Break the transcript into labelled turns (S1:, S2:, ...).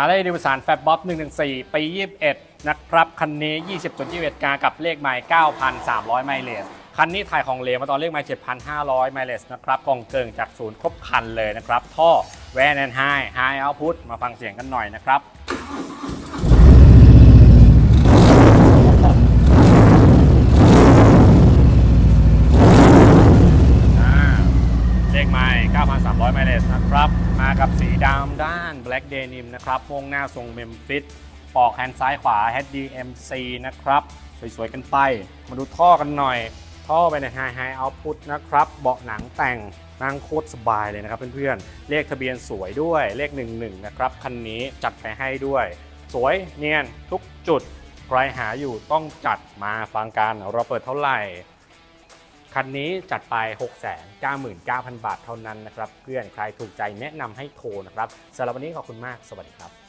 S1: ฮาร์เลย์ดิวสันแฟบบ๊อบ114 ปี 21 นะครับ คันนี้ 20.21 กากับเลขไมล์9,300 ไมล์เลสคันนี้ถ่ายของเหลวมาตอนเลขไมล์7,500 ไมล์เลสนะครับกองเกิงจากศูนย์ครบคันเลยนะครับ ท่อแวนแอนไฮไฮเอาพุทมาฟังเสียงกันหน่อยนะครับ อ่า เลขไมล์9,300 ไมล์เลสนะครับ มากับสีดำด้าน Black Denim นะครับวงหน้าทรงเมมฟิตปอกแฮนด์ซ้ายขวา HDMC นะครับ สวยๆกันไป มาดูท่อกันหน่อย ท่อไปใน High High Output นะครับ เบาะหนังแต่งนั่งโคตรสบายเลยนะครับเพื่อนๆ เลขทะเบียนสวยด้วย เลข 11 นะครับ คันนี้จัดไปให้ด้วย สวยเนียนทุกจุด ใครหาอยู่ต้องจัดมาฟังกันเราเปิดเท่าไหร่ คันนี้จัดไป 699,000 บาทเท่านั้นนะครับ เพื่อนใครถูกใจแนะนำให้โทรนะครับสำหรับวันนี้ขอบคุณมาก สวัสดีครับ